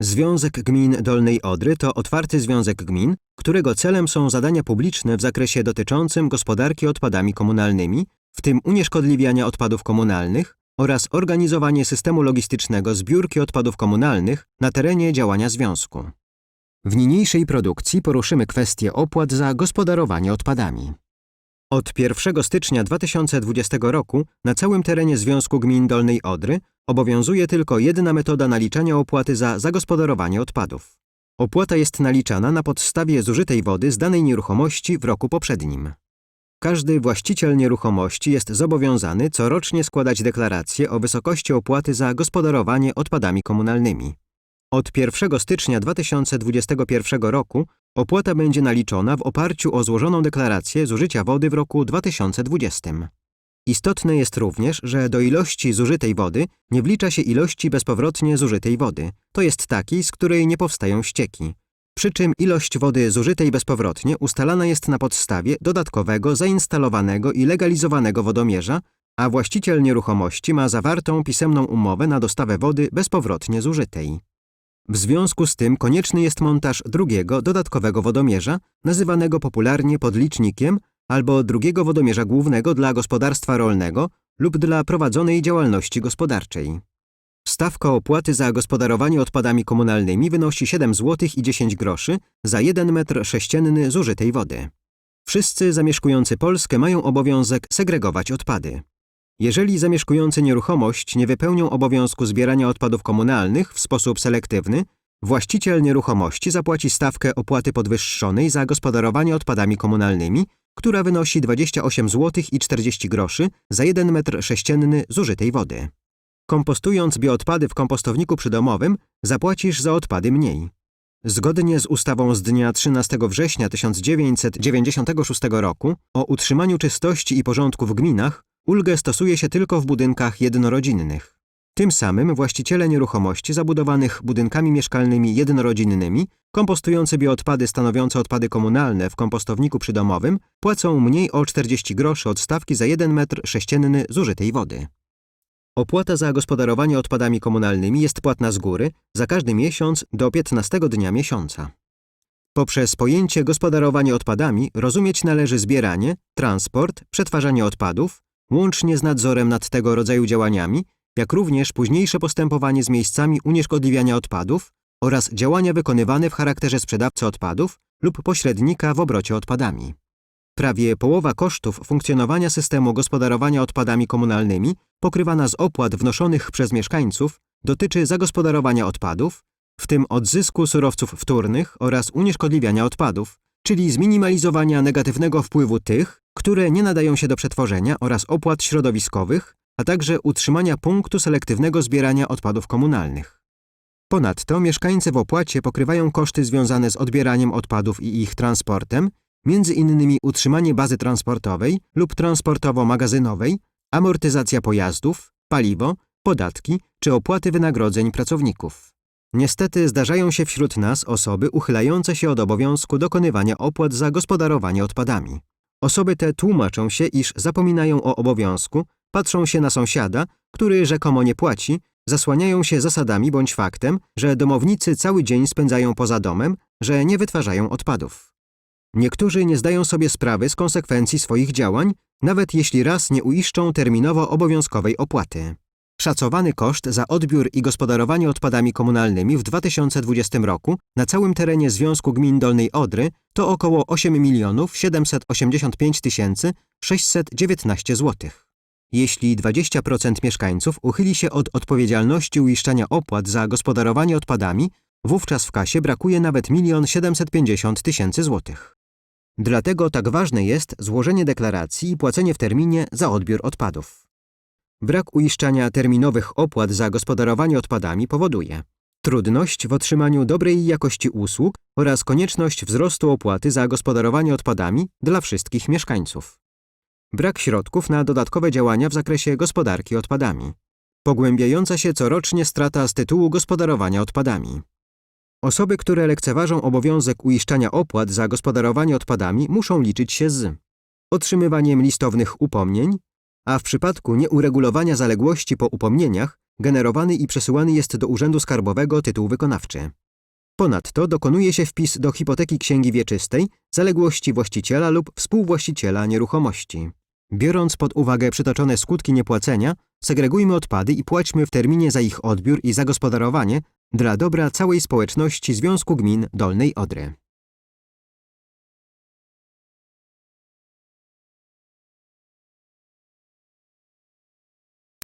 Związek Gmin Dolnej Odry to otwarty związek gmin, którego celem są zadania publiczne w zakresie dotyczącym gospodarki odpadami komunalnymi, w tym unieszkodliwiania odpadów komunalnych oraz organizowanie systemu logistycznego zbiórki odpadów komunalnych na terenie działania związku. W niniejszej produkcji poruszymy kwestię opłat za gospodarowanie odpadami. Od 1 stycznia 2020 roku na całym terenie Związku Gmin Dolnej Odry obowiązuje tylko jedna metoda naliczania opłaty za zagospodarowanie odpadów. Opłata jest naliczana na podstawie zużytej wody z danej nieruchomości w roku poprzednim. Każdy właściciel nieruchomości jest zobowiązany corocznie składać deklarację o wysokości opłaty za gospodarowanie odpadami komunalnymi. Od 1 stycznia 2021 roku opłata będzie naliczona w oparciu o złożoną deklarację zużycia wody w roku 2020. Istotne jest również, że do ilości zużytej wody nie wlicza się ilości bezpowrotnie zużytej wody, to jest takiej, z której nie powstają ścieki. Przy czym ilość wody zużytej bezpowrotnie ustalana jest na podstawie dodatkowego, zainstalowanego i legalizowanego wodomierza, a właściciel nieruchomości ma zawartą pisemną umowę na dostawę wody bezpowrotnie zużytej. W związku z tym konieczny jest montaż drugiego, dodatkowego wodomierza, nazywanego popularnie podlicznikiem, albo drugiego wodomierza głównego dla gospodarstwa rolnego lub dla prowadzonej działalności gospodarczej. Stawka opłaty za gospodarowanie odpadami komunalnymi wynosi 7 zł i 10 groszy za 1 metr sześcienny zużytej wody. Wszyscy zamieszkujący Polskę mają obowiązek segregować odpady. Jeżeli zamieszkujący nieruchomość nie wypełnią obowiązku zbierania odpadów komunalnych w sposób selektywny, właściciel nieruchomości zapłaci stawkę opłaty podwyższonej za gospodarowanie odpadami komunalnymi, która wynosi 28 zł i 40 groszy za 1 metr sześcienny zużytej wody. Kompostując bioodpady w kompostowniku przydomowym, zapłacisz za odpady mniej. Zgodnie z ustawą z dnia 13 września 1996 roku o utrzymaniu czystości i porządku w gminach, ulgę stosuje się tylko w budynkach jednorodzinnych. Tym samym właściciele nieruchomości zabudowanych budynkami mieszkalnymi jednorodzinnymi, kompostujący bioodpady stanowiące odpady komunalne w kompostowniku przydomowym, płacą mniej o 40 groszy od stawki za 1 metr sześcienny zużytej wody. Opłata za gospodarowanie odpadami komunalnymi jest płatna z góry za każdy miesiąc do 15 dnia miesiąca. Poprzez pojęcie gospodarowanie odpadami rozumieć należy zbieranie, transport, przetwarzanie odpadów, łącznie z nadzorem nad tego rodzaju działaniami, jak również późniejsze postępowanie z miejscami unieszkodliwiania odpadów oraz działania wykonywane w charakterze sprzedawcy odpadów lub pośrednika w obrocie odpadami. Prawie połowa kosztów funkcjonowania systemu gospodarowania odpadami komunalnymi, pokrywana z opłat wnoszonych przez mieszkańców, dotyczy zagospodarowania odpadów, w tym odzysku surowców wtórnych oraz unieszkodliwiania odpadów, czyli zminimalizowania negatywnego wpływu tych, które nie nadają się do przetworzenia oraz opłat środowiskowych, a także utrzymania punktu selektywnego zbierania odpadów komunalnych. Ponadto mieszkańcy w opłacie pokrywają koszty związane z odbieraniem odpadów i ich transportem, innymi utrzymanie bazy transportowej lub transportowo-magazynowej, amortyzacja pojazdów, paliwo, podatki czy opłaty wynagrodzeń pracowników. Niestety zdarzają się wśród nas osoby uchylające się od obowiązku dokonywania opłat za gospodarowanie odpadami. Osoby te tłumaczą się, iż zapominają o obowiązku, patrzą się na sąsiada, który rzekomo nie płaci, zasłaniają się zasadami bądź faktem, że domownicy cały dzień spędzają poza domem, że nie wytwarzają odpadów. Niektórzy nie zdają sobie sprawy z konsekwencji swoich działań, nawet jeśli raz nie uiszczą terminowo obowiązkowej opłaty. Szacowany koszt za odbiór i gospodarowanie odpadami komunalnymi w 2020 roku na całym terenie Związku Gmin Dolnej Odry to około 8 milionów 785 619 zł. Jeśli 20% mieszkańców uchyli się od odpowiedzialności uiszczania opłat za gospodarowanie odpadami, wówczas w kasie brakuje nawet 1 750 tysięcy złotych. Dlatego tak ważne jest złożenie deklaracji i płacenie w terminie za odbiór odpadów. Brak uiszczania terminowych opłat za gospodarowanie odpadami powoduje trudność w otrzymaniu dobrej jakości usług oraz konieczność wzrostu opłaty za gospodarowanie odpadami dla wszystkich mieszkańców. Brak środków na dodatkowe działania w zakresie gospodarki odpadami. Pogłębiająca się corocznie strata z tytułu gospodarowania odpadami. Osoby, które lekceważą obowiązek uiszczania opłat za gospodarowanie odpadami, muszą liczyć się z otrzymywaniem listownych upomnień, a w przypadku nieuregulowania zaległości po upomnieniach generowany i przesyłany jest do Urzędu Skarbowego tytuł wykonawczy. Ponadto dokonuje się wpis do hipoteki księgi wieczystej zaległości właściciela lub współwłaściciela nieruchomości. Biorąc pod uwagę przytoczone skutki niepłacenia, segregujmy odpady i płaćmy w terminie za ich odbiór i zagospodarowanie dla dobra całej społeczności Związku Gmin Dolnej Odry.